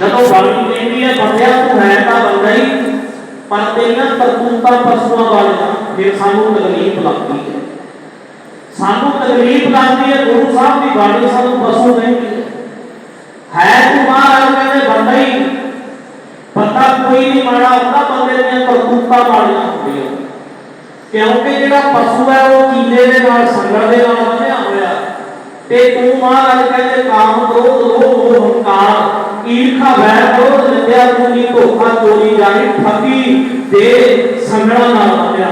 ਜਦੋਂ ਬਾਣੀ ਕਹਿੰਦੀ ਹੈ, ਬੰਦਿਆ ਤੂੰ ਹੈ ਤਾਂ ਬੰਦਾ ਹੀ, ਪਰ ਤੇਰੀਆਂ ਕਰਤੂਤਾਂ ਪਸ਼ੂਆਂ ਵਾਲੀਆਂ, ਫਿਰ ਸਾਨੂੰ ਤਕਲੀਫ ਲੱਗਦੀ ਹੈ। ਸਾਨੂੰ ਤਕਲੀਫ ਲੱਗਦੀ ਹੈ, ਗੁਰੂ ਸਾਹਿਬ ਦੀ ਬਾਣੀ ਸਾਨੂੰ ਪਸ਼ੂ ਕਹਿੰਦੀ ਹੈ। ਤੂੰ ਮਹਾਰਾਜ, ਕਹਿੰਦੇ ਬੰਦਾ ਹੀ, ਬੰਦਾ ਕੋਈ ਨਹੀਂ ਮਾੜਾ ਹੁੰਦਾ ਬੰਦੇ ਦੀਆਂ ਕਰਤੂਤਾਂ ਵਾਲੀਆਂ ਹੁੰਦੀਆਂ। ਕਿਉਂਕਿ ਜਿਹੜਾ ਪਸ਼ੂ ਹੈ, ਉਹ ਕੀਲੇ ਦੇ ਨਾਲ ਸੰਗਲ ਦੇ ਨਾਲ ਬੰਨਿਆ ਹੋਇਆ। ਤੇ ਤੂੰ ਮਹਾਰਾਜ ਕਹਿੰਦੇ, ਕਾਮ ਕ੍ਰੋਧ ਲੋਭ ਹੰਕਾਰ ਈਰਖਾ ਵੈਰ ਕ੍ਰੋਧ ਨਿੰਦਿਆ ਪੂਰੀ ਧੋਖਾ ਚੋਰੀ ਜਾਣੀ, ਠੱਗੀ ਦੇ ਸੰਗਲਾਂ ਨਾਲ ਬੰਨਿਆ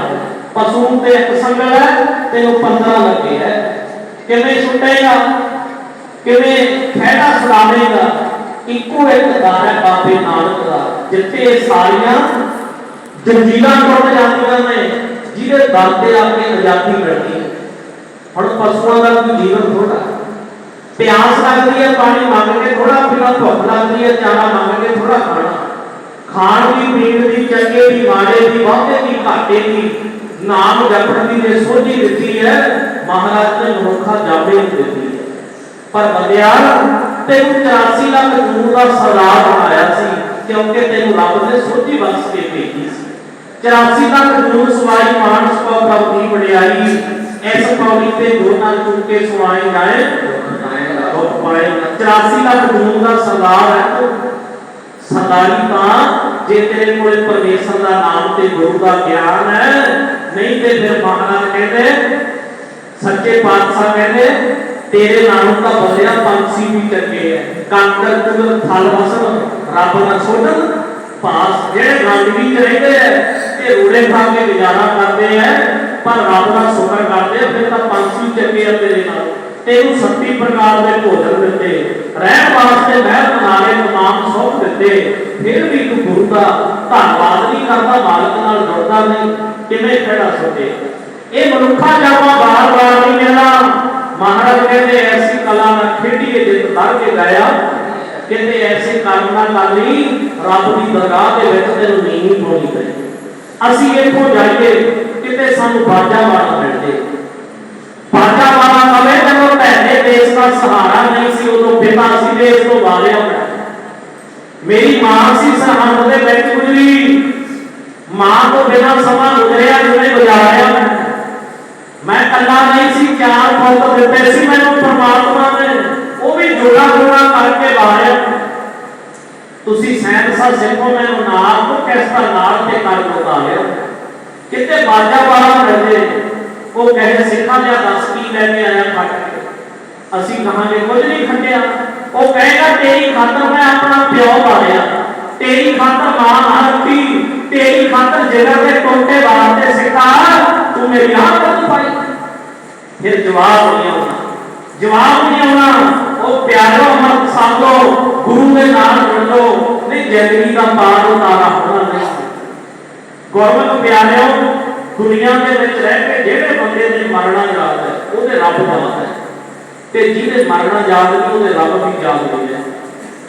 ਪਸ਼ੂ ਤੇ ਇੱਕ ਸੰਗਲ ਹੈ, ਤੈਨੂੰ 15 ਲੱਗੇ ਹੈ। ਕਿਵੇਂ ਛੁੱਟੇਗਾ ਕਿਵੇਂ ਖਹਿੜਾ ਸੁਣਾਵੇਗਾ ਇੱਕੋ ਇੱਕ ਦਰ ਹੈ ਬਾਬੇ ਨਾਨਕ ਦਾ, ਜਿੱਥੇ ਸਾਰੀਆਂ ਜੰਜੀਰਾਂ ਟੁੱਟ ਜਾਂਦੀਆਂ ਨੇ, ਜਿਹਦੇ ਦਰ ਤੇ ਆ ਆਜ਼ਾਦੀ ਮਿਲਦੀ ਹੈ। ਹੁਣ ਪਸ਼ੂਆਂ ਦਾ ਜੀਵਨ ਥੋੜਾ ਪਿਆਸ ਲੱਗਦੀ ਹੈ, ਪਾਣੀ ਮੰਗ ਕੇ ਥੋੜਾ ਪੀਣਾ ਭੁੱਖ ਲੱਗਦੀ ਹੈ, ਚਾਰਾ ਮੰਗ ਕੇ ਥੋੜਾ ਖਾਣਾ। ਖਾਣ ਦੀ, ਪੀਣ ਦੀ, ਚੰਗੇ ਦੀ, ਮਾੜੇ ਦੀ ਵਾਧੇ ਦੀ, ਘਾਟੇ ਦੀ, ਨਾਮ ਜਪਣ ਦੀ ਨੇ ਸੋਝੀ ਦਿੱਤੀ ਹੈ, ਮਹਾਰਾਜ ਨੇ ਮਨੁੱਖਾ ਜਾਵੇ ਦਿੱਤੀ ਹੈ। ਪਰ ਬੰਦਿਆ, ਤੈਨੂੰ 84 ਲੱਖ ਨੂਰ ਦਾ ਸਰਦਾਰ ਬਣਾਇਆ ਸੀ, ਕਿਉਂਕਿ ਤੈਨੂੰ ਰੱਬ ਨੇ ਸੋਝੀ ਬਖਸ਼ ਕੇ ਭੇਜੀ ਸੀ। 84 ਲੱਖ ਨੂਰ ਸਵਾਈ ਮਾਨਸ ਕੋ ਪ੍ਰਭ ਦੀ ਵਡਿਆਈ ਐਸ ਪੌੜੀ ਤੇ ਦੋਨਾਂ ਚੁੱਕੇ ਸੁਆਏ ਜਾਏ ਦੁੱਖ ਪਾਏ 84 ਲੱਖ ਨੂਰ ਦਾ ਸਰਦਾਰ ਹੈ ਤੂੰ। ਸਰਦਾਰੀ ਤਾਂ ਜੇ ਤੇਰੇ ਕੋਲੇ ਪਰਮੇਸ਼ਰ ਦਾ ਨਾਮ ਤੇ ਗੁਰੂ ਦਾ ਗਿਆਨ ਹੈ ਨਹੀਂ ਤੇ ਫਿਰ ਮਹਾਰਾਜ ਕਹਿੰਦੇ ਸੱਚੇ ਪਾਤਸ਼ਾਹ ਕਹਿੰਦੇ ਤੇਰੇ ਨਾਮ ਤਾਂ ਬੋਲਿਆ ਪੰਛੀ ਵੀ ਚੰਗੇ ਹੈ। ਕਾਂਕਰ ਕੁਲ ਫਲ ਵਸਣ ਰੱਬ ਦਾ ਛੋੜਨ ਪਾਸ ਜਿਹੜੇ ਗੰਦਗੀ ਚ ਰਹਿੰਦੇ ਐ ਤੇ ਰੋੜੇ ਖਾ ਕੇ ਗੁਜ਼ਾਰਾ ਕਰਦੇ ਐ ਪਰ ਰੱਬ ਦਾ ਸ਼ੁਕਰ ਕਰਦੇ ਆ, ਫਿਰ ਤਾਂ ਪੰਛੀ ਚੰਗੇ ਆ ਤੇਰੇ ਨਾਲ। ਤੈਨੂੰ ਸੱਤੀ ਪ੍ਰਕਾਰ ਦੇ ਭੋਜਨ ਦਿੱਤੇ। ਰਹਿਣ ਵਾਸਤੇ ਮਹਿਲ ਬਣਾ ਤਮਾਮ ਸੁੱਖ ਦਿੱਤੇ। ਫਿਰ ਵੀ ਤੂੰ ਗੁਰੂ ਦਾ ਧੰਨਵਾਦ ਨਹੀਂ ਕਰਦਾ, ਮਾਲਕ ਨਾਲ ਜੁੜਦਾ ਨਹੀਂ। ਕਿਵੇਂ ਖੜਾ ਸੋਤੇ ਇਹ ਮਨੁੱਖਾ ਜਾਵਾ ਬਾਰ-ਬਾਰ ਨਹੀਂ ਮਿਲਣਾ ਮਹਾਰਾਜ ਕਹਿੰਦੇ, ਐਸੀ ਕਲਾ ਨਾਲ ਖੇਡੀਏ ਜਿਤ ਦਰ ਕੇ ਗਾਇਆ ਕਹਿੰਦੇ, ਐਸੇ ਕਰਮ ਨਾ ਕਰ ਰੱਬ ਦੀ ਦਰਗਾਹ ਦੇ ਵਿੱਚ ਤੈਨੂੰ ਨੀਂਹ ਪਾਉਣੀ ਪਏ ਅਸੀਂ ਇੱਥੋਂ ਜਾਈਏ, ਕਿਤੇ ਸਾਨੂੰ ਬਾਜਾ ਮਾਰ ਮਿਲਦੇ ਬਾਜਾ ਵਾਲਾ ਸਹਾਰਾ ਨਹੀਂ ਸੀ ਉਦੋਂ ਪਿਤਾ ਸੀ, ਦੇਸ਼ ਤੋਂ ਵਾਰਿਆ ਹੋਇਆ ਮੇਰੀ ਮਾਂ ਸੀ ਸਰਹੰਦ ਦੇ ਵਿੱਚ ਗੁਜ਼ਰੀ ਮਾਂ ਤੋਂ ਬਿਨਾਂ ਸਮਾਂ ਗੁਜ਼ਰਿਆ ਜਿਵੇਂ ਗੁਜ਼ਾਰਿਆ ਮੈਂ ਕੱਲਾ ਨਹੀਂ ਸੀ, ਚਾਰ ਪੁੱਤ ਦਿੱਤੇ ਸੀ ਮੈਨੂੰ ਪਰਮਾਤਮਾ ਨੇ। ਉਹ ਵੀ ਜੋੜਾ ਜੋੜਾ ਕਰਕੇ ਵਾਰਿਆ। ਤੁਸੀਂ ਸੈਂਸਾ ਸਿੱਖੋ ਮੈਨੂੰ ਨਾਲ ਤੋਂ ਕਿਸ ਦਾ ਨਾਲ ਤੇ ਕਰ ਬਤਾ ਲਿਆ ਕਿਤੇ ਬਾਜਾ ਵਾਲਾ ਮਿਲਦੇ ਉਹ ਕਹੇ ਸਿੱਖਾਂ ਜਾਂ ਦੱਸ ਕੀ ਲੈ ਕੇ ਆਇਆ ਖੱਟ ਅਸੀਂ ਕਹਾਂਗੇ ਕੁਝ ਨਹੀਂ ਖੱਟਿਆ ਉਹ ਕਹੇਗਾ, ਤੇਰੀ ਖਾਤਰ ਮੈਂ ਆਪਣਾ ਪਿਓ ਵਾਰਿਆ ਤੇਰੀ ਖਾਤਰ ਮਾਂ ਨਾ ਤੇਰੀ ਖਾਤਰ ਜਿਗਰ ਦੇ ਟੋਟੇ ਵਾਰਤੇ ਸਿੱਖਾ ਤੂੰ ਮੇਰੀ ਆਹ ਕਰ ਪਾਈ। ਫਿਰ ਜਵਾਬ ਨਹੀਂ ਆਉਣਾ। ਜਵਾਬ ਨਹੀਂ ਆਉਣਾ। ਉਹ ਪਿਆਰੋ ਮਤ ਸਾਧੋ ਗੁਰੂ ਦੇ ਨਾਲ ਜੁੜ। ਨਹੀਂ, ਜ਼ਿੰਦਗੀ ਦਾ ਪਾਰ ਉਤਾਰਾ ਹੋਣਾ ਨਹੀਂ ਗੁਰਮਤਿ ਪਿਆਰਿਓ, ਦੁਨੀਆ ਦੇ ਵਿੱਚ ਰਹਿ ਕੇ ਜਿਹੜੇ ਬੰਦੇ ਦੇ ਮਰਨਾ ਯਾਦ ਹੈ, ਉਹਦੇ ਰੱਬ ਯਾਦ ਹੈ। ਤੇ ਜਿਹਦੇ ਮਰਨਾ ਯਾਦ ਨਹੀਂ, ਉਹਦੇ ਰੱਬ ਵੀ ਯਾਦ ਨਹੀਂ ਹੈ।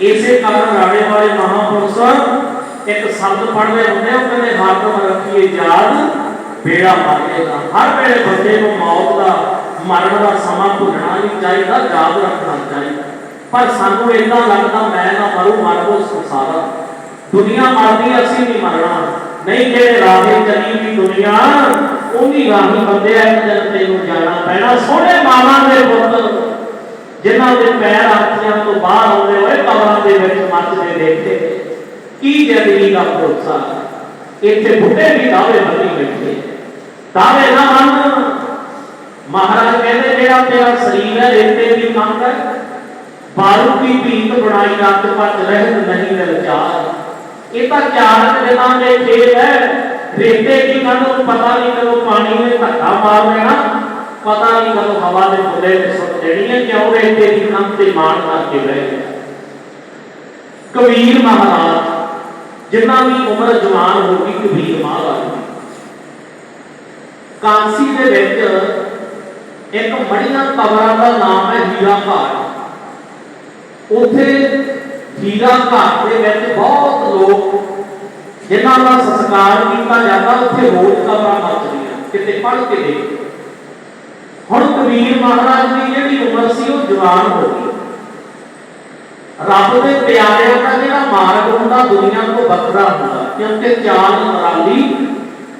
ਇਸੇ ਕਾਰਨ ਰਾਣੇ ਵਾਲੇ ਮਹਾਪੁਰਸ਼ ਇੱਕ ਸ਼ਬਦ ਪੜ੍ਹਦੇ ਹੁੰਦੇ ਉਹ ਕਹਿੰਦੇ ਹਾਕਮ ਰੱਖੀਏ ਯਾਦ, ਬੇੜਾ ਮਾਰੇਗਾ ਹਰ ਵੇਲੇ ਬੰਦੇ ਨੂੰ ਮੌਤ ਦਾ, ਮਰਨ ਦਾ ਸਮਾਂ ਭੁੱਲਣਾ ਨਹੀਂ ਚਾਹੀਦਾ, ਯਾਦ ਰੱਖਣਾ ਚਾਹੀਦਾ। ਪਰ ਸਾਨੂੰ ਇਦਾਂ ਲੱਗਦਾ, ਮੈਂ ਨਾ ਮਰੂ, ਮਰੋ ਸੰਸਾਰਾ। ਦੁਨੀਆ ਮਰਦੀ ਅਸੀਂ ਨਹੀਂ ਮਰਨਾ। ਨਹੀਂ ਜਿਹੜੇ ਰਾਹੇ ਚਲੀ ਦੀ ਦੁਨੀਆ ਉਹਦੀ ਰਾਹੀ ਬੰਦੇ ਇੱਕ ਦਿਨ ਤੈਨੂੰ ਜਾਣਾ ਪੈਣਾ। ਸੋਹਣੇ ਮਾਵਾਂ ਦੇ ਪੁੱਤ ਜਿਨ੍ਹਾਂ ਦੇ ਪੈਰ ਆਖੀਆਂ ਤੋਂ ਬਾਹਰ ਆਉਂਦੇ ਹੋਏ ਕਬਰਾਂ ਦੇ ਵਿੱਚ ਮੱਚਦੇ ਦੇਖਦੇ। ਕੀ ਜ਼ਿੰਦਗੀ ਦਾ ਭਰੋਸਾ? ਇੱਥੇ ਬੁੱਢੇ ਵੀ ਦਾਅਵੇ ਬੰਨੀ ਬੈਠੇ। ਦਾਅਵੇ ਨਾ ਮੰਨ। ਮਹਾਰਾਜ ਕਹਿੰਦੇ ਜਿਹੜਾ ਤੇਰਾ ਸਰੀਰ ਹੈ, ਰੇਤੇ ਦੀ ਮੰਗ ਹੈ। ਬਾਰੂ ਕੀ ਭੀਤ ਬਣਾਈ ਰੱਤ ਪੱਜ ਰਹਿਤ ਨਹੀਂ ਲਲਚਾਰ ਇਹ ਤਾਂ ਚਾਰ ਦਿਨਾਂ ਦੇ ਖੇਲ ਹੈ। ਰੇਤੇ ਦੀ ਨੂੰ ਪਤਾ ਨਹੀਂ ਕਦੋਂ ਪਾਣੀ ਨੇ ਧੱਕਾ ਮਾਰ ਦੇਣਾ ਪਤਾ ਨਹੀਂ ਕਦੋਂ ਹਵਾ ਦੇ ਬੁੱਲੇ ਤੇ ਸੁੱਟ ਦੇਣੀ ਹੈ, ਕਿਉਂ ਰੇਤੇ ਦੀ ਕੰਧ ਤੇ ਮਾਣ ਕਰਕੇ ਬਹਿ ਗਿਆ ਕਬੀਰ ਮਹਾਰਾਜ, ਜਿਨ੍ਹਾਂ ਦੀ ਉਮਰ ਜਵਾਨ ਹੋ ਗਈ, ਕਬੀਰ ਮਹਾਰਾਜ ਕਾਂਸੀ ਦੇ ਵਿੱਚ ਇੱਕ ਮੜੀਆਂ ਕਬਰਾਂ ਦਾ ਨਾਮ ਹੈ ਹੀਰਾ ਘਾਟ। ਉੱਥੇ ਹੀਰਾ ਘਾਟ ਦੇ ਵਿੱਚ ਬਹੁਤ ਲੋਕ ਜਿਨ੍ਹਾਂ ਦਾ ਸੰਸਕਾਰ ਕੀਤਾ ਜਾਂਦਾ, ਉੱਥੇ ਹੋਰ ਕਬਰਾਂ ਮੱਚਦੀਆਂ, ਕਿਤੇ ਪੜ੍ਹ ਕੇ ਦੇਖ। ਹੁਣ ਕਬੀਰ ਮਹਾਰਾਜ ਦੀ ਜਿਹੜੀ ਉਮਰ ਸੀ ਉਹ ਜਵਾਨ ਹੋ ਗਈ। ਰੱਬ ਦੇ ਪਿਆਰਿਆਂ ਦਾ ਜਿਹੜਾ ਮਾਰਗ ਹੁੰਦਾ, ਦੁਨੀਆ ਤੋਂ ਵੱਖਰਾ ਹੁੰਦਾ। ਕਿਉਂਕਿ ਚਾਲ ਮਰਾਲੀ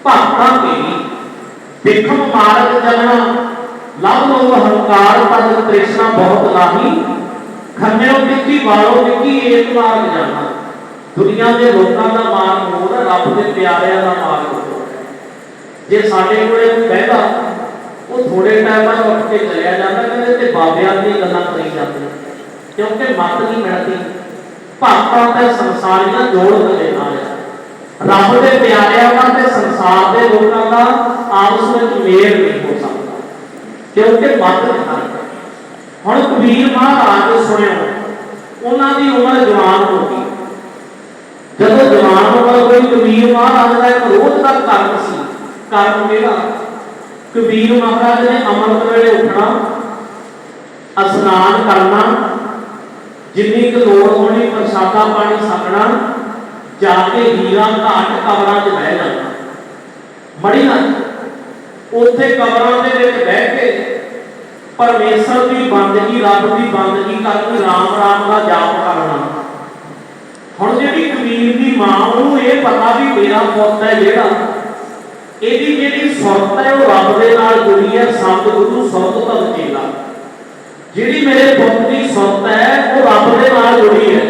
ਭਗਤਾਂ ਦੀ ਵਿਖਮ ਮਾਰਗ ਜਨਣਾ ਲਵ ਲੋਭ ਹੰਕਾਰ ਤਦ ਤ੍ਰਿਸ਼ਨਾ ਬਹੁਤ ਨਾਹੀ ਖੰਮਿਓ ਵਿੱਕੀ ਵਾਲੋ ਵਿੱਕੀ ਏਕ ਮਾਰਗ ਜਾਣਾ। ਦੁਨੀਆ ਦੇ ਲੋਕਾਂ ਦਾ ਮਾਰਗ ਹੋਰ ਰੱਬ ਦੇ ਪਿਆਰਿਆਂ ਦਾ ਮਾਰਗ ਹੋਰ ਹੈ। ਜੇ ਸਾਡੇ ਕੋਲੇ ਕੋਈ ਬਹਿਦਾ ਉਹ ਥੋੜੇ ਟਾਈਮ ਬਾਅਦ ਉੱਠ ਕੇ ਚਲਿਆ ਜਾਂਦਾ ਕਹਿੰਦੇ ਤੇ ਬਾਬਿਆਂ ਦੀਆਂ ਗੱਲਾਂ ਕਰੀ ਜਾਂਦੇ। ਕਿਉਂਕਿ ਮਤ ਨਹੀਂ ਮਿਲਦੀ। ਭਗਤਾਂ ਤੇ ਸੰਸਾਰੀਆਂ ਜੋੜ ਦੇ ਨਾਲ ਰੱਬ ਦੇ ਪਿਆਰਿਆਂ ਦਾ ਤੇ ਸੰਸਾਰ ਦੇ ਲੋਕਾਂ ਦਾ ਆਪਸ ਵਿੱਚ ਮੇਲ ਨਹੀਂ ਹੋ ਸਕਦਾ। ਕਿਉਂਕਿ ਮਤ ਨਹੀਂ ਹੁਣ ਕਬੀਰ ਮਹਾਰਾਜ ਸੁਣਿਓ, ਉਹਨਾਂ ਦੀ ਉਮਰ ਜਵਾਨ ਹੋ ਗਈ। ਜਦੋਂ ਜਵਾਨ ਉਮਰ ਹੋਈ ਕਬੀਰ ਮਹਾਰਾਜ ਦਾ ਇੱਕ ਰੋਜ਼ ਦਾ ਕਰਮ ਸੀ ਕਰਮ ਕਿਹੜਾ ਕਬੀਰ ਮਹਾਰਾਜ ਨੇ ਅੰਮ੍ਰਿਤ ਵੇਲੇ ਉੱਠਣਾ ਇਸ਼ਨਾਨ ਕਰਨਾ, ਜਿੰਨੀ ਕੁ ਲੋੜ ਹੋਣੀ ਪ੍ਰਸ਼ਾਦਾ ਪਾਣੀ ਛਕਣਾ, ਜਾ ਕੇ ਹੀਰਾ ਘਾਟ ਕਬਰਾਂ 'ਚ ਬਹਿ ਜਾਣਾ। ਮੜੀ ਨਾ, ਉੱਥੇ ਕਬਰਾਂ ਦੇ ਵਿੱਚ ਬਹਿ ਕੇ ਪਰਮੇਸ਼ਰ ਦੀ ਬੰਦਗੀ, ਰੱਬ ਦੀ ਬੰਦਗੀ ਕਰਕੇ ਰਾਮ ਰਾਮ ਦਾ ਜਾਪ ਕਰਨਾ। ਹੁਣ ਜਿਹੜੀ ਕਬੀਰ ਦੀ ਮਾਂ, ਉਹਨੂੰ ਇਹ ਪਤਾ ਵੀ ਮੇਰਾ ਪੁੱਤ ਹੈ ਜਿਹੜਾ ਇਹਦੀ ਜਿਹੜੀ ਸੁਰਤ ਹੈ ਉਹ ਰੱਬ ਦੇ ਨਾਲ ਜੁੜੀ ਹੈ ਸਤਿ ਗੁਰੂ ਸੁਰਤ ਭਗਤ ਜਿਹੜੀ ਮੇਰੇ ਪੁੱਤ ਦੀ ਸੁਰਤ ਹੈ, ਉਹ ਰੱਬ ਦੇ ਨਾਲ ਜੁੜੀ ਹੈ।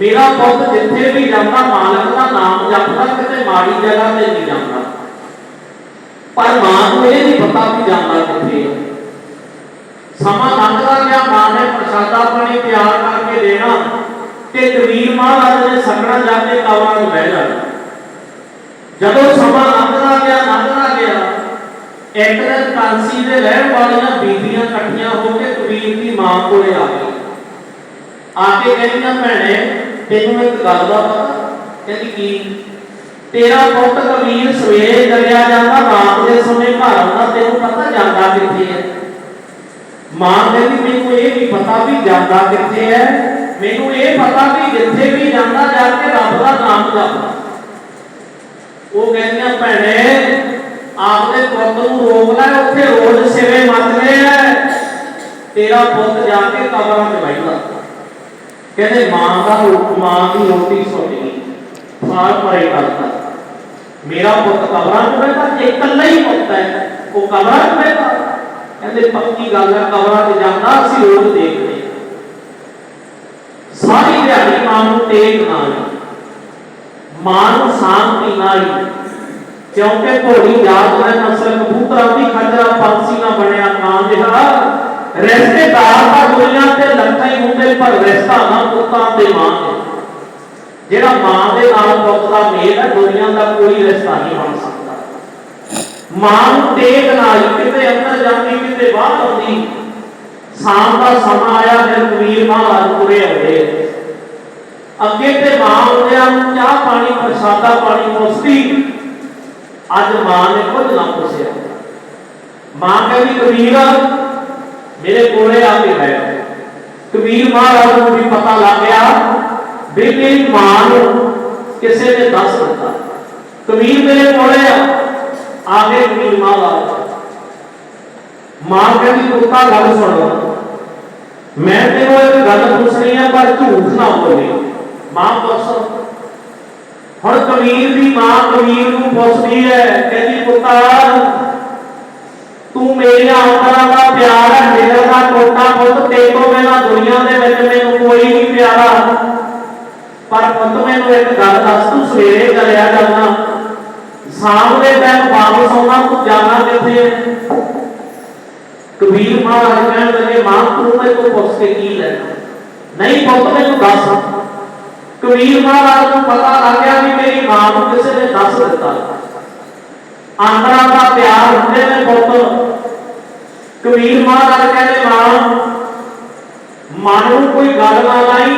ਮੇਰਾ ਪੁੱਤ ਜਿੱਥੇ ਵੀ ਜਾਂਦਾ, ਮਾਲਕ ਦਾ ਨਾਮ ਜਪਦਾ, ਕਿਤੇ ਮਾੜੀ ਜਗ੍ਹਾ ਤੇ ਨਹੀਂ ਜਾਂਦਾ। ਪਰ ਮਾਂ ਨੂੰ ਇਹ ਨਹੀਂ ਪਤਾ ਵੀ ਜਾਂਦਾ ਕਿੱਥੇ ਹੈ। ਸਮਾਂ ਲੰਘਦਾ ਗਿਆ, ਮਾਂ ਨੇ ਪ੍ਰਸ਼ਾਦਾ ਪਾਣੀ ਤਿਆਰ ਕਰਕੇ ਦੇਣਾ ਤੇ ਕਬੀਰ ਮਹਾਰਾਜ ਨੇ ਸਕਣਾ ਜਾ ਕੇ ਕਬਰਾਂ 'ਚ ਬਹਿ ਜਾਣਾ। ਜਦੋਂ ਸਮਾਂ ਲੰਘਦਾ ਗਿਆ ਲੰਘਦਾ ਗਿਆ ਇੱਕ ਦਿਨ ਕਾਂਸੀ ਦੇ ਰਹਿਣ ਵਾਲੀਆਂ ਬੀਬੀਆਂ ਇਕੱਠੀਆਂ ਹੋ ਕੇ ਕਬੀਰ ਦੀ ਮਾਂ ਕੋਲੇ ਆ ਗਈ ਆ ਕੇ ਕਹਿੰਦੀਆਂ ਭੈਣੇ, ਤੈਨੂੰ ਇੱਕ ਗੱਲ ਦਾ ਪਤਾ, ਕਹਿੰਦੀ ਕੀ? ਤੇਰਾ ਪੁੱਤ ਕਬੀਰ ਸਵੇਰੇ ਚੱਲਿਆ ਜਾਂਦਾ, ਰਾਤ ਦੇ ਸਮੇਂ ਘਰ ਆਉਂਦਾ, ਤੈਨੂੰ ਪਤਾ ਜਾਂਦਾ ਕਿੱਥੇ ਹੈ? ਮਾਂ ਕਹਿੰਦੀ, ਮੈਨੂੰ ਇਹ ਨਹੀਂ ਪਤਾ ਵੀ ਜਾਂਦਾ ਕਿੱਥੇ ਹੈ, ਮੈਨੂੰ ਇਹ ਪਤਾ ਵੀ ਜਿੱਥੇ ਵੀ ਜਾਂਦਾ, ਜਾ ਕੇ ਰੱਬ ਦਾ ਨਾਮ ਜਪਦਾ ਉਹ ਕਹਿੰਦੀਆਂ ਭੈਣੇ, ਆਪਦੇ ਪੁੱਤ ਨੂੰ ਰੋਕ ਲੈ, ਉੱਥੇ ਰੋਜ਼ ਸਿਵੇ ਮੱਚਦੇ ਐ ਤੇਰਾ ਪੁੱਤ ਜਾ ਕੇ ਕਬਰਾਂ 'ਚ ਬੈਠਦਾ ਕਹਿੰਦੇ, ਮਾਂ ਦਾ ਰੋ- ਮਾਂ ਦੀ ਰੋਟੀ ਸੁਣ ਗਈ। ਪਰੇ ਕਰਦਾ ਮੇਰਾ ਪੁੱਤ ਕਬਰਾਂ 'ਚ ਬੈਠਾ ਜੇ ਇਕੱਲਾ ਹੀ ਪੁੱਤ ਹੈ, ਉਹ ਕਬਰਾਂ 'ਚ ਬੈਠਾ ਕਹਿੰਦੇ, ਪੱਕੀ ਗੱਲ ਹੈ, ਕਬਰਾਂ 'ਚ ਜਾਂਦਾ, ਅਸੀਂ ਰੋਜ਼ ਦੇਖਦੇ ਸਾਰੀ ਦਿਹਾੜੀ ਮਾਂ ਨੂੰ ਤੇਗ ਨਾਲ ਮਾਂ ਨੂੰ ਸ਼ਾਂਤੀ ਨਾਲ ਕਿਉਂਕਿ ਘੋੜੀ ਯਾਦ ਹੈ ਨਸਲ ਕਬੂਤਰਾਂ ਦੀ ਖੰਜਰਾ ਪੰਛੀ ਨਾ ਬਣਿਆ ਕਾਂ ਜਿਹਾ। ਰਿਸ਼ਤੇਦਾਰ ਤਾਂ ਦੁਨੀਆ ਤੇ ਲੱਖਾਂ ਹੀ ਹੁੰਦੇ, ਪਰ ਰਿਸ਼ਤਾ ਨਾ ਪੁੱਤਾਂ ਤੇ ਮਾਂ ਦੇ। ਜਿਹੜਾ ਮਾਂ ਦੇ ਨਾਲ ਪੁੱਤ ਦਾ ਮੇਲ ਹੈ ਦੁਨੀਆ ਦਾ ਕੋਈ ਰਿਸ਼ਤਾ ਨਹੀਂ ਬਣ ਸਕਦਾ। ਮਾਂ ਨੂੰ ਤੇਗ ਨਾਲ ਕਿਤੇ ਅੰਦਰ ਜਾਂਦੀ, ਕਿਤੇ ਬਾਹਰ ਆਉਂਦੀ। ਸ਼ਾਮ ਦਾ ਸਮਾਂ ਆਇਆ, ਫਿਰ ਕਬੀਰ ਮਹਾਰਾਜ ਪੂਰੇ ਆਉਂਦੇ ਅੱਗੇ ਤੇ ਮਾਂ ਆਉਂਦਿਆਂ ਨੂੰ ਚਾਹ ਪਾਣੀ, ਪ੍ਰਸ਼ਾਦਾ ਪਾਣੀ ਪੁੱਛਦੀ ਅੱਜ ਮਾਂ ਨੇ ਕੁਝ ਨਾ ਪੁੱਛਿਆ। ਮਾਂ ਕਹਿੰਦੀ, ਕਬੀਰ, ਮੇਰੇ ਕੋਲੇ ਆ ਕੇ ਬੈਠ ਕਬੀਰ ਮਹਾਰਾਜ ਨੂੰ ਵੀ ਪਤਾ ਲੱਗ ਗਿਆ ਵੀ ਮੇਰੀ ਮਾਂ ਨੂੰ ਕਿਸੇ ਨੇ ਦੱਸ ਦਿੱਤਾ। ਕਬੀਰ ਮੇਰੇ ਕੋਲੇ ਆ। ਆ ਕੇ ਕਬੀਰ ਮਹਾਰਾਜ, ਮਾਂ ਕਹਿੰਦੀ ਪੁੱਤਾ ਗੱਲ ਸੁਣ ਮੈਂ ਤੈਨੂੰ ਇੱਕ ਗੱਲ ਪੁੱਛਣੀ ਆ, ਪਰ ਝੂਠ ਨਾ ਬੋਲੇ। ਮਾਂ ਪੁੱਛ। ਹੁਣ ਕਬੀਰ ਦੀ ਮਾਂ ਕਬੀਰ ਨੂੰ ਪੁੱਛਦੀ ਹੈ, ਕਹਿੰਦੀ ਪੁੱਤਾ ਤੂੰ ਮੇਰੇ ਅੰਦਰਾਂ ਦਾ ਪਿਆਰ ਹੈ, ਮੇਰਾ ਦਾ ਟੋਟਾ ਪੁੱਤ ਤੇ ਤੋਂ ਬਿਨਾਂ ਦੁਨੀਆ ਦੇ ਵਿੱਚ ਮੈਨੂੰ ਕੋਈ ਨਹੀਂ ਪਿਆਰਾ। ਪਰ ਪੁੱਤ ਮੈਨੂੰ ਇੱਕ ਗੱਲ ਦੱਸ, ਤੂੰ ਸਵੇਰੇ ਚਲਿਆ ਜਾਣਾ ਸ਼ਾਮ ਦੇ ਟਾਈਮ ਵਾਪਸ ਆਉਣਾ ਤੂੰ ਜਾਣਾ ਕਿੱਥੇ ਹੈ? ਕਬੀਰ ਮਹਾਰਾਜ ਕਹਿਣ ਲੱਗੇ, ਮਾਂ, ਤੂੰ ਮੇਰੇ ਕੋਲ ਪੁੱਛ ਕੇ ਕੀ ਲੈਣਾ? ਨਹੀਂ ਪੁੱਤ, ਮੈਨੂੰ ਦੱਸ। ਕਬੀਰ ਮਹਾਰਾਜ ਨੂੰ ਪਤਾ ਲੱਗ ਗਿਆ ਵੀ ਮੇਰੀ ਮਾਂ ਨੂੰ ਕਿਸੇ ਨੇ ਦੱਸ ਦਿੱਤਾ ਆਂਦਰਾਂ ਦਾ ਪਿਆਰ ਹੁੰਦੇ ਨੇ ਪੁੱਤ ਕਬੀਰ ਮਹਾਰਾਜ ਕਹਿੰਦੇ ਮਾਂ ਮਨ ਨੂੰ ਕੋਈ ਗੱਲ ਨਾ ਲਾਈ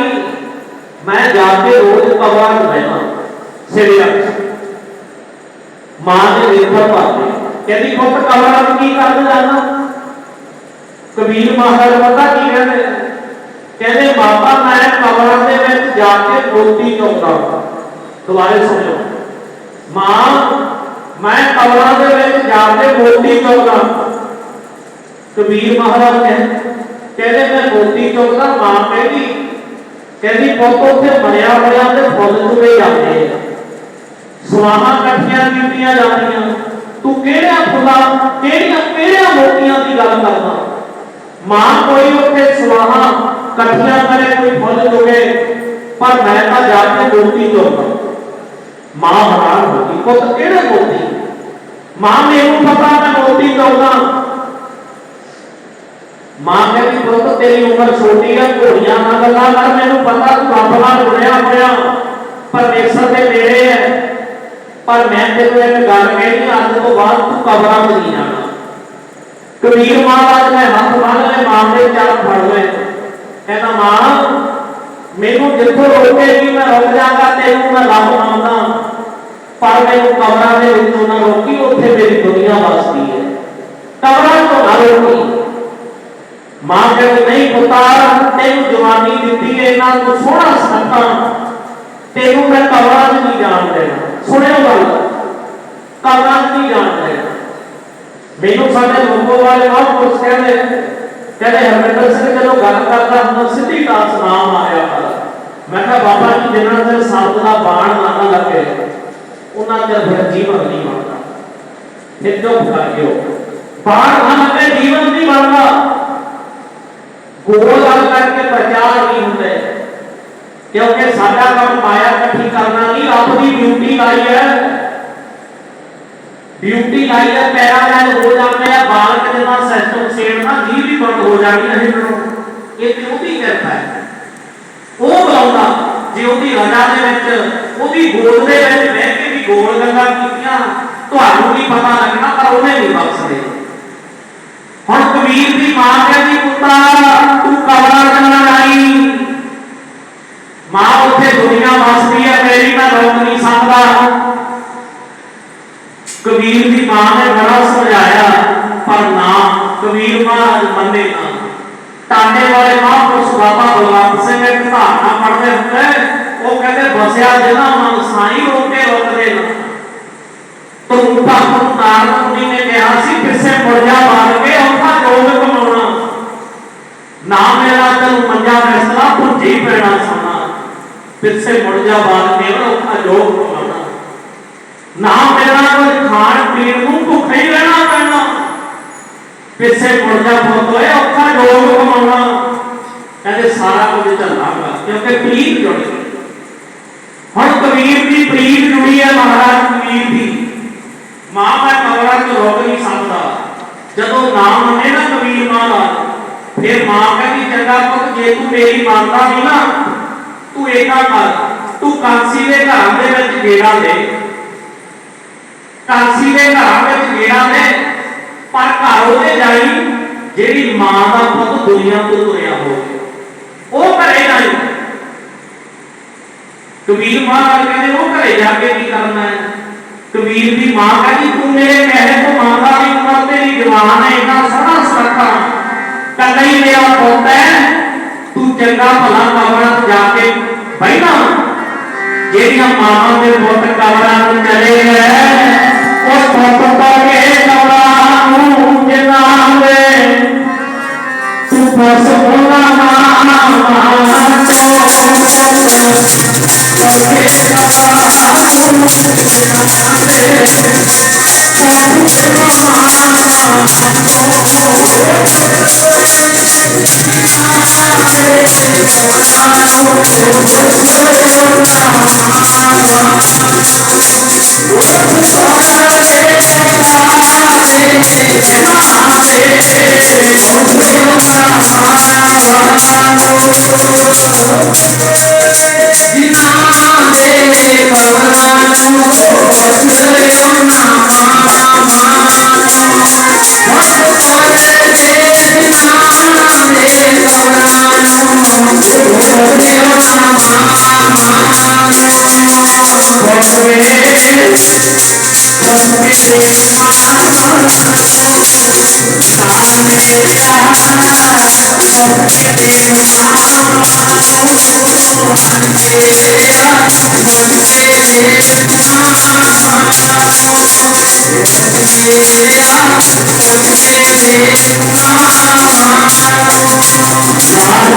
ਮੈਂ ਜਾ ਕੇ ਰੋਜ਼ ਕਬਰਾਂ 'ਚ ਬਹਿਣਾ ਸਿਰਿਆ ਮਾਂ ਨੇ ਦੇਖਿਆ ਭਾਵੇਂ ਕਹਿੰਦੀ ਪੁੱਤ ਕਬਰਾਂ 'ਚ ਕੀ ਕਰਨ ਜਾਣਾ ਕਬੀਰ ਮਹਾਰਾਜ ਪਤਾ ਕੀ ਕਹਿੰਦੇ ਕਹਿੰਦੇ ਮਾਤਾ ਮੈਂ ਕਬਰਾਂ ਦੇ ਵਿੱਚ ਜਾ ਕੇ ਰੋਟੀ ਚੋਂਦਾ ਦੁਬਾਰੇ ਸੁਣਿਓ ਮਾਂ ਮੈਂ ਕਬਰਾਂ ਦੇ ਵਿੱਚ ਜਾ ਕੇ ਰੋਟੀ ਚੋਂਦਾ ਕਬੀਰ ਮਹਾਰਾਜ ਕਹਿੰਦੇ ਕਹਿੰਦੇ ਮੈਂ ਮੋਤੀ ਚੁੱਕਦਾ ਮਾਂ ਕਹਿੰਦੀ ਕਹਿੰਦੀ ਪੁੱਤ ਉੱਥੇ ਮਰਿਆ ਹੋਇਆ ਤੇ ਫੁੱਲ ਚੁਗੇ ਜਾਂਦੇ ਆ ਸੁਆਹਾਂ ਇਕੱਠੀਆਂ ਕੀਤੀਆਂ ਜਾਂਦੀਆਂ ਤੂੰ ਕਿਹੜਿਆਂ ਫੁੱਲਾਂ ਕਿਹੜੀਆਂ ਕਿਹੜਿਆਂ ਮੋਤੀਆਂ ਦੀ ਗੱਲ ਕਰਦਾ ਮਾਂ ਕੋਈ ਉੱਥੇ ਸੁਆਹਾਂ ਇਕੱਠੀਆਂ ਕਰੇ ਕੋਈ ਫੁੱਲ ਚੁਗੇ ਪਰ ਮੈਂ ਤਾਂ ਜਾ ਕੇ ਮੋਤੀ ਚੁਗਦਾ ਮਾਂ ਹੈਰਾਨ ਹੋ ਗਈ ਪੁੱਤ ਕਿਹੜੇ ਮੋਤੀ? ਮਾਂ ਮੈਨੂੰ ਪਤਾ ਮੈਂ ਮੋਤੀ ਚੁਗਦਾ ਮਾਂ ਕਹਿੰਦੀ, ਪੁੱਤ ਤੇਰੀ ਉਮਰ ਛੋਟੀ ਹੈ, ਘੋੜੀਆਂ ਨਾਲ ਗੱਲਾਂ ਕਰ, ਮੈਨੂੰ ਪਤਾ ਤੂੰ ਰੱਬ ਨਾਲ ਜੁੜਿਆ ਹੋਇਆ। ਪਰਮੇਸ਼ਰ ਦੇ ਨੇੜੇ ਹੈ। ਪਰ ਮੈਂ ਤੈਨੂੰ ਇੱਕ ਗੱਲ ਕਹਿਣੀ, ਅੱਜ ਤੋਂ ਬਾਅਦ ਤੂੰ ਕਬਰਾਂ ਨਹੀਂ ਜਾਣਾ। ਕਬੀਰ ਮਹਾਰਾਜ ਨੇ ਹੱਥ ਬੰਨ ਲੈ ਮਾਂ ਦੇ ਚਰਨ ਫੜ ਲਏ। ਕਹਿੰਦਾ, ਮਾਂ ਮੈਨੂੰ ਜਿੱਥੋਂ ਰੋਕੇਗੀ ਮੈਂ ਰੁਕ ਜਾਗਾ ਤੈਨੂੰ ਮੈਂ ਰੱਬ ਮੰਨਦਾ ਪਰ ਮੈਨੂੰ ਕਬਰਾਂ ਦੇ ਵਿੱਚੋਂ ਨਾ ਰੋਕੀ ਉੱਥੇ ਮੇਰੀ ਦੁਨੀਆ ਵਸਦੀ ਹੈ ਕਬਰਾਂ ਤੋਂ ਨਾ ਰੋਕੀ ਮਾਂ ਕਹਿੰਦੀ ਨਹੀਂ ਪੁੱਤਰ ਤੈਨੂੰ ਜਵਾਨੀ ਦਿੱਤੀ ਹੈ ਇਹਨਾਂ ਨੂੰ ਸੋਹਣਾ ਸੰਤਾਂ ਤੈਨੂੰ ਮੈਂ ਕਬਰਾਂ 'ਚ ਨਹੀਂ ਜਾਣ ਦੇਣਾ ਸੁਣਿਓ ਗੱਲ ਕਬਰਾਂ 'ਚ ਨਹੀਂ ਜਾਣ ਦੇਣਾ ਮੈਨੂੰ ਸਾਡੇ ਲੋਕੋ ਵਾਲੇ ਮਹਾਂਪੁਰਸ਼ ਕਹਿੰਦੇ ਕਹਿੰਦੇ ਹਰਮਿੰਦਰ ਸਿੰਘ ਜਦੋਂ ਗੱਲ ਕਰਦਾ ਹੁੰਦਾ ਸਿੱਧੀ ਦਾਸ ਨਾਮ ਆਇਆ ਕਰ ਮੈਂ ਕਿਹਾ, ਬਾਬਾ ਜੀ ਜਿੰਨਾ ਚਿਰ ਸ਼ਬਦ ਦਾ ਬਾਣ ਨਾ ਨਾ ਲੱਗੇ, ਉਹਨਾਂ ਚਿਰ ਫਿਰ ਜੀਵਨ ਨਹੀਂ ਬਣਦਾ। ਫਿਰ ਚੁੱਪ ਕਰ ਬਾਣ ਨਾ ਲੱਗੇ ਜੀਵਨ ਨਹੀਂ ਬਣਦਾ। ਗੋਲ ਗੱਲ ਕਰਕੇ ਪ੍ਰਚਾਰ ਨਹੀਂ ਹੁੰਦੇ। ਕਿਉਂਕਿ ਸਾਡਾ ਕੰਮ ਮਾਇਆ ਇਕੱਠੀ ਕਰਨਾ ਨਹੀਂ, ਰੱਬ ਦੀ ਡਿਊਟੀ ਲਾਈ ਹੈ। ਡਿਊਟੀ ਲਾਈ ਹੈ ਪੈਰਾਲਾਈਜ਼ ਹੋ ਜਾਂਦੇ ਆ ਬਾਲਕ ਦੇ ਨਾਲ ਸਿਸਟਮ ਸੇੜਨਾ ਜੀ ਵੀ ਬੰਦ ਹੋ ਜਾਣੀ ਹੈ। ਇਹ ਤੇ ਉਹਦੀ ਹੈ? ਉਹ ਬੁਲਾਉਂਦਾ ਜੇ ਉਹਦੀ ਰਜਾ ਦੇ ਵਿੱਚ, ਉਹਦੀ ਗੋਲ ਦੇ ਵਿੱਚ ਬਹਿ ਕੇ ਵੀ ਗੋਲ ਗੱਲਾਂ ਕੀਤੀਆਂ, ਤੁਹਾਨੂੰ ਨਹੀਂ ਪਤਾ ਲੱਗਣਾ, ਪਰ ਉਹਨੇ ਨਹੀਂ ਬਖਸ਼ਦੇ। ਹੁਣ ਕਬੀਰ ਦੀ ਮਾਂ ਕਹਿੰਦੀ ਪੁੱਤਾ ਤੂੰ ਕਬਰਾਂ ਚ ਨਾ ਮਾਂ ਉੱਥੇ ਦੁਨੀਆ ਵਸਦੀ ਹੈ ਮੇਰੀ ਮੈਂ ਰੋਕ ਨਹੀਂ ਸਕਦਾ ਕਬੀਰ ਦੀ ਮਾਂ ਨੇ ਬੜਾ ਸਮਝਾਇਆ, ਪਰ ਨਾ, ਕਬੀਰ ਮਹਾਰਾਜ ਮੰਨੇ ਨਾ। ਟਾਂਡੇ ਵਾਲੇ ਮਹਾਂਪੁਰਸ਼ ਬਾਬਾ ਬਲਵੰਤ ਸਿੰਘ ਇੱਕ ਧਾਰਨਾ ਪੜ੍ਹਦੇ ਹੁੰਦੇ ਉਹ ਕਹਿੰਦੇ ਬਸਿਆ ਜਿਹਨਾਂ ਮਨ ਸਾਈ ਹੋ ਕੇ ਰੋਕਦੇ ਨਾ ਤੂੰ ਭਗਤ ਨਾਰਦ ਮੁਨੀ ਨੇ ਕਿਹਾ ਸੀ ਕਿਸੇ ਮੁਰਜਾ ਮਾਰ ਕੇ ਔਖਾ ਜੋਗ ਕਮਾਉਣਾ ਨਾ ਮੇਰਾ ਤੈਨੂੰ ਮੰਜਾ ਫੈਸਲਾ ਭੁੱਜੀ ਪੈਣਾ ਸੋਣਾ ਪਿੱਛੇ ਮੁਰਜਾ ਬਾਦ ਕੇ ਔਖਾ ਜੋਗ ਕਮਾਉਣਾ ਨਾ ਮੇਰਾ ਕੋਈ ਖਾਣ ਪੀਣ ਨੂੰ ਭੁੱਖਾ ਹੀ ਰਹਿਣਾ ਪੈਣਾ ਪਿੱਛੇ ਮੁਰਜਾ ਪੁੱਤੋਏ ਔਖਾ ਜੋਗ ਕਮਾਉਣਾ ਕਹਿੰਦੇ ਸਾਰਾ ਕੁਝ ਝੱਲਾਂਗਾ ਕਿਉਂਕਿ ਪ੍ਰੀਤ ਜੁੜੀ। ਹੁਣ ਕਬੀਰ ਦੀ ਪ੍ਰੀਤ ਜੁੜੀ ਹੈ ਮਹਾਰਾਜ ਕਬੀਰ ਦੀ। ਮਾਂ ਮੈਂ ਕਬਰਾਂ ਤੋਂ ਰੋਕ ਨਹੀਂ ਸਕਦਾ। ਜਦੋਂ ਨਾਮ ਮੰਨੇ ਨਾ ਕਬੀਰ ਮਹਾਰਾਜ ਫਿਰ ਮਾਂ ਕਹਿੰਦੀ, ਚੰਗਾ ਪੁੱਤ, ਜੇ ਤੂੰ ਮੇਰੀ ਮੰਨਦਾ ਨਹੀਂ ਨਾ, ਤੂੰ ਏਕਾ ਕਰ। ਤੂੰ ਕਾਂਸੀ ਦੇ ਘਰਾਂ ਦੇ ਵਿੱਚ ਗੇੜਾ ਦੇ। ਕਾਂਸੀ ਦੇ ਘਰਾਂ ਵਿੱਚ ਗੇੜਾ ਦੇ। ਪਰ ਘਰ ਉਹਦੇ ਜਾਈ, ਜਿਹੜੀ ਮਾਂ ਦਾ ਪੁੱਤ ਦੁਨੀਆ ਤੋਂ ਤੁਰਿਆ ਹੋਵੇ, ਉਹ ਘਰੇ ਜਾਈ। ਕਬੀਰ ਮਹਾਰਾਜ ਕਹਿੰਦੇ, ਉਹ ਘਰੇ ਜਾ ਕੇ ਕੀ ਕਰਨਾ ਹੈ? ਕਬੀਰ ਦੀ ਮਾਂ ਕਹਿੰਦੀ, ਤੂੰ ਮੇਰੇ ਕਹਿਣੇ ਤੋਂ ਮੰਨਦਾ ਨਹੀਂ ਉਮਰ ਤੇਰੀ ਜਵਾਨ ਹੈ ਇੰਨਾ ਸੋਹਣਾ ਸੁਨੱਖਾ ਕਹਿੰਦਾ ਹੀ ਮੇਰਾ ਪੁੱਤ ਹੈ, ਤੂੰ ਚੰਗਾ ਭਲਾ ਕਮਰਾ 'ਚ ਜਾ ਕੇ ਬਹਿਣਾ। ਜਿਹੜੀਆਂ ਮਾਵਾਂ ਦੇ ਪੁੱਤ ਕਮਰਾ 'ਚ ਚਲੇ ਗਏ ਉਹ ਪੁੱਤ ਤੋਂ Oh,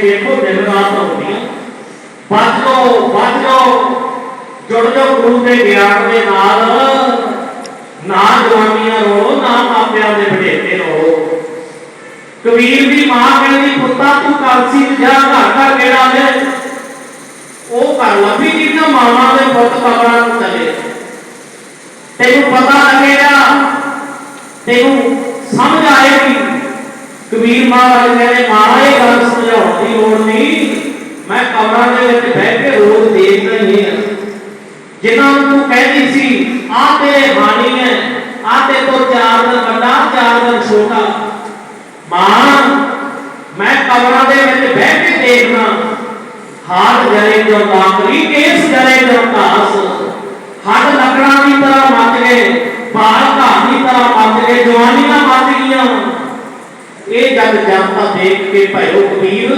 ਦੇਖੋ ਦਿਨ ਰਾਤ ਹੁੰਦੀਆਂ ਬਚ ਜਾਓ ਬਚ ਜਾਓ। ਜੁੜ ਜਾਓ ਗੁਰੂ ਦੇ ਗਿਆਨ ਦੇ ਨਾਲ। ਨਾ ਜਵਾਨੀਆਂ ਰੋੜੋ ਨਾ ਮਾਪਿਆਂ ਦੇ ਬੜੇਤੇ ਰੋੜੋ ਕਬੀਰ ਦੀ ਮਾਂ ਕਹਿੰਦੀ, ਪੁੱਤਾ, ਤੂੰ ਕਾਲਸੀ ਚ ਜਾ, ਘਰ ਘਰ ਗੇੜਾ ਦੇ ਉਹ ਘਰ ਲੱਭੀ ਜਿਹਨਾਂ ਮਾਮਾ ਦੇ ਪੁੱਤ ਕਬਰਾਂ ਨੂੰ ਚਲੇ। ਤੈਨੂੰ ਪਤਾ ਲੱਗੇਗਾ, ਤੈਨੂੰ ਸਮਝ ਆਏਗੀ। ਕਬੀਰ ਮਹਾਰਾਜ ਕਹਿੰਦੇ ਮਾਂ ਇਹ ਗੱਲ ਸਮਝਾਉਣ ਦੀ ਲੋੜ ਨਹੀਂ। ਮੈਂ ਕਮਰਾਂ ਦੇ ਵਿੱਚ ਬਹਿ ਕੇ ਰੋਜ਼ ਦੇਖਦਾ ਹੀ ਹਾਂ। ਜਿਨ੍ਹਾਂ ਨੂੰ ਤੂੰ ਕਹਿੰਦੀ ਸੀ ਆ ਤੇਰੇ ਹਾਨੀ ਹੈ ਆ ਤੇ ਤੋਂ ਚਾਰ ਦਿਨ ਵੱਡਾ, ਚਾਰ ਦਿਨ ਛੋਟਾ। ਮਾਂ, ਮੈਂ ਕਬਰਾਂ ਦੇ ਵਿੱਚ ਬਹਿ ਕੇ ਦੇਖਣਾ ਹਾਰ ਜਰੇ ਜੋ ਕਾਕਰੀ, ਕੇਸ ਜਰੇ ਜੋ ਘਾਸ ਹੱਡ ਲੱਕੜਾਂ ਦੀ ਤਰ੍ਹਾਂ ਮੱਚ ਗਏ, ਬਾਲ ਘਾਹ ਦੀ ਤਰ੍ਹਾਂ ਮੱਚ ਗਏ, ਜਵਾਨੀਆਂ ਮੱਚ ਗਈਆਂ। ਇਹ ਜਦ ਜਨਤਾ ਦੇਖ ਕੇ ਭਇਓ ਕਬੀਰ,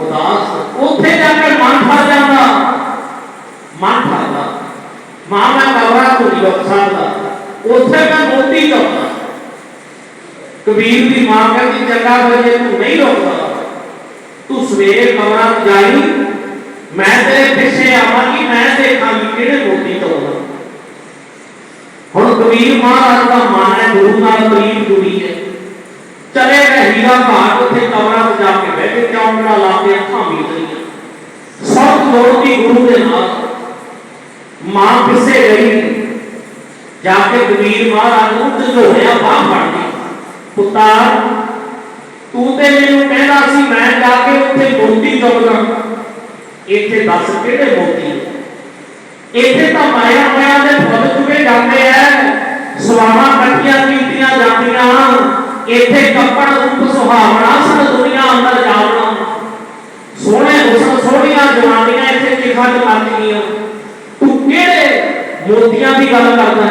ਉਦਾਸ, ਉੱਥੇ ਜਾ ਕੇ ਮਨ ਫੜ ਜਾਂਦਾ। ਮਨ ਫੜਦਾ ਮਾਂ ਮੈਂ ਤੋਂ ਨਹੀਂ ਰੁਕ ਉੱਥੇ ਮੈਂ ਮੋਤੀ ਚਾਹੁੰਦਾ ਕਬੀਰ ਦੀ ਮਾਂ ਕਹਿੰਦੀ, ਚੰਗਾ ਵਜੇ ਤੂੰ ਨਹੀਂ ਰੁਕਦਾ। ਤੂੰ ਸਵੇਰੇ ਕਬਰਾਂ ਜਾਈ, ਮੈਂ ਤੇਰੇ ਪਿੱਛੇ ਆਵਾਂਗੀ, ਮੈਂ ਦੇਖਾਂਗੀ ਕਿਹੜੇ ਮੋਤੀ ਤੋੜਦਾ ਹੁਣ ਕਬੀਰ ਮਹਾਰਾਜ ਦਾ ਮਨ ਹੈ, ਗੁਰੂ ਨਾਲ ਕਰੀਬ ਜੁੜੀ ਹੈ। ਚਲੇ ਗਏ ਹੀਰਾ ਉੱਥੇ ਕਬਰਾਂ 'ਚ ਕੇ ਬਹਿ ਕੇ ਚੌਂਕੜਾ ਲਾ ਕੇ ਅੱਖਾਂ ਮੀਟ ਲਈਆਂ ਸਭ ਲੋੜਦੀ ਗੁਰੂ ਦੇ ਨਾਲ ਮਾਂ ਪਿੱਛੇ ਗਈ ਜਾ ਕੇ ਕਬੀਰ ਮਹਾਰਾਜ ਨੂੰ ਝੋੜਿਆ ਬਾਹ ਫੜ ਲਈ ਪੁੱਤਰ ਤੂੰ ਤੇ ਮੈਨੂੰ ਕਹਿੰਦਾ ਸੀ, ਮੈਂ ਜਾ ਕੇ ਉੱਥੇ ਮੋਤੀ ਚੁੱਕਦਾ। ਇੱਥੇ ਦੱਸ ਕਿਹੜੇ ਮੋਤੀ? ਇੱਥੇ ਤਾਂ ਮਾਇਆ ਮਾਇਆ ਦੇ ਫੁੱਲ ਚੁਗੇ ਜਾਂਦੇ ਐ। ਸਵਾਵਾਂ ਕੱਟੀਆਂ, ਕੀਤੀਆਂ ਜਾਂਦੀਆਂ। ਇੱਥੇ ਕੱਪੜ, ਰੂਪ, ਸੁਹਾਵਣਾ ਸਨ ਦੁਨੀਆ ਅੰਦਰ ਜਾਵਣਾ। ਸੋਹਣੇ ਹੁਸਨ ਸੋਹਣੀਆਂ ਜਵਾਨੀਆਂ ਇੱਥੇ ਚਿਖਾ ਚ ਤੂੰ ਕਿਹੜੇ ਮੋਤੀਆਂ ਦੀ ਗੱਲ ਕਰਦਾ?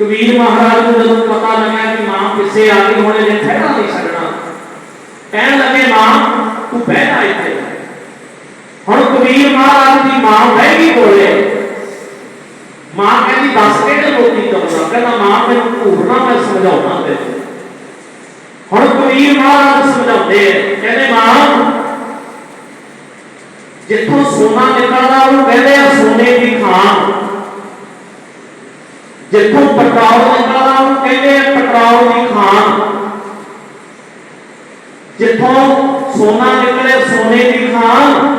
ਕਬੀਰ ਮਹਾਰਾਜ ਨੂੰ ਜਦੋਂ ਪਤਾ ਲੱਗਿਆ ਕਿ ਮਾਂ ਪਿੱਛੇ ਆ ਗਈ, ਹੁਣ ਠਹਿਰਾ ਨਹੀਂ ਸਕਣਾ ਕਹਿਣ ਲੱਗੇ, ਮਾਂ, ਤੂੰ ਬਹਿ ਇੱਥੇ। ਹੁਣ ਕਬੀਰ ਮਹਾਰਾਜ ਦੀ ਮਾਂ ਬਹਿ ਗਈ ਬੋਲੇ ਮਾਂ ਕਹਿੰਦੀ, ਦੱਸ ਕਿਹੜੇ ਮੋਤੀ ਚਾਹੁੰਦਾ ਕਹਿੰਦਾ, ਮਾਂ, ਮੈਨੂੰ ਘੂਰਨਾ, ਮੈਂ ਸਮਝਾਉਣਾ ਤੈਨੂੰ। ਹੁਣ ਕਬੀਰ ਮਹਾਰਾਜ ਸਮਝਾਉਂਦੇ ਆ, ਕਹਿੰਦੇ ਮਾਂ ਜਿੱਥੋਂ ਸੋਨਾ ਨਿਕਲਦਾ ਉਹਨੂੰ ਕਹਿੰਦੇ ਆ ਸੋਨੇ ਦੀ ਖਾਨ ਜਿੱਥੋਂ ਪੈਟਰੋਲ ਨਿਕਲਦਾ ਉਹਨੂੰ ਕਹਿੰਦੇ ਆ ਪੈਟਰੋਲ ਦੀ ਖਾਨ ਜਿੱਥੋਂ ਸੋਨਾ ਨਿਕਲੇ ਸੋਨੇ ਦੀ ਖਾਨ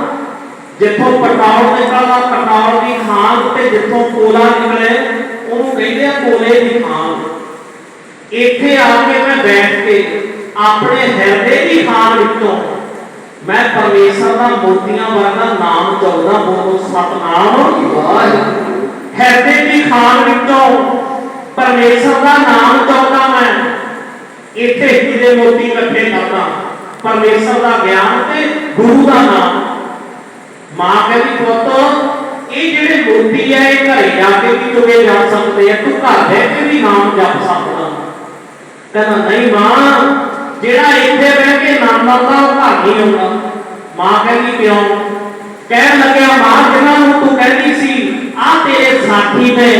ਜਿੱਥੋਂ ਪੈਟਰੋਲ ਨਿਕਲਦਾ ਪੈਟਰੋਲ ਦੀ ਖਾਨ ਤੇ ਜਿੱਥੋਂ ਕੋਲਾ ਨਿਕਲੇ ਉਹਨੂੰ ਕਹਿੰਦੇ ਆ ਕੋਲੇ ਦੀ ਖਾਨ ਇੱਥੇ ਆ ਕੇ ਮੈਂ ਬੈਠ ਕੇ ਆਪਣੇ ਹਿਰਦੇ ਦੀ ਖਾਨ ਵਿੱਚੋਂ ਮੈਂ ਪਰਮੇਸ਼ਰ ਦਾ ਮੋਤੀਆਂ ਵਰਗਾ ਨਾਮ ਚਾਹੁੰਦਾ ਬੋਲੋ ਸਤਨਾਮ। ਵਾਹਿਗੁਰੂ ਹਿਰਦੇ ਦੀ ਖਾਨ ਵਿੱਚੋਂ ਪਰਮੇਸ਼ਰ ਦਾ ਨਾਮ ਚਾਹੁੰਦਾ ਮੈਂ। ਇੱਥੇ ਹੀਰੇ ਮੋਤੀ ਇਕੱਠੇ ਕਰਦਾ। ਪਰਮੇਸ਼ਰ ਦਾ ਗਿਆਨ ਤੇ ਗੁਰੂ ਦਾ ਨਾਮ। ਮਾਂ ਕਹਿੰਦੀ, ਪੁੱਤ, ਇਹ ਜਿਹੜੇ ਮੋਤੀ ਆ, ਇਹ ਘਰੇ ਜਾ ਕੇ ਵੀ ਚੁਗੇ ਜਾ ਸਕਦੇ ਆ। ਤੂੰ ਘਰ ਬਹਿ ਕੇ ਵੀ ਨਾਮ ਜਪ ਸਕਦਾ ਕਹਿੰਦਾ ਨਹੀਂ ਮਾਂ ਜਿਹੜਾ ਇੱਥੇ ਬਹਿ ਕੇ ਨਾਮ ਲਉਂਦਾ ਉਹ ਘਰ ਨਹੀਂ ਆਉਂਦਾ। ਮਾਂ ਕਹਿੰਦੀ ਕਿਉਂ ਕਹਿਣ ਲੱਗਿਆ, ਮਾਂ ਜਿਹਨਾਂ ਨੂੰ ਤੂੰ ਕਹਿੰਦੀ ਸੀ, ਆ ਤੇਰੇ ਸਾਥੀ ਨੇ,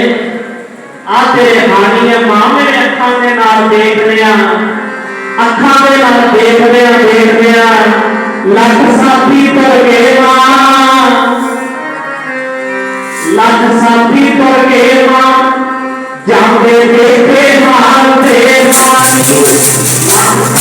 ਆ ਤੇਰੇ ਹਾਣੀ ਨੇ, ਮਾਂ ਮੇਰੇ ਅੱਖਾਂ ਦੇ ਨਾਲ ਦੇਖ ਲਿਆ ਅੱਖਾਂ ਦੇ ਨਾਲ ਦੇਖਦੇ ਆ ਦੇਖਦੇ ਆ ਲੱਖ ਸਾਥੀ ਤੁਰ ਗਏ ਮਾਂ। ਲੱਖ ਸਾਥੀ ਤੁਰ ਗਏ ਮਾਂ, ਜਾਂਦੇ ਦੇਖੇ ਮਾਰਦੇ ਮਾਨੀ I do. gonna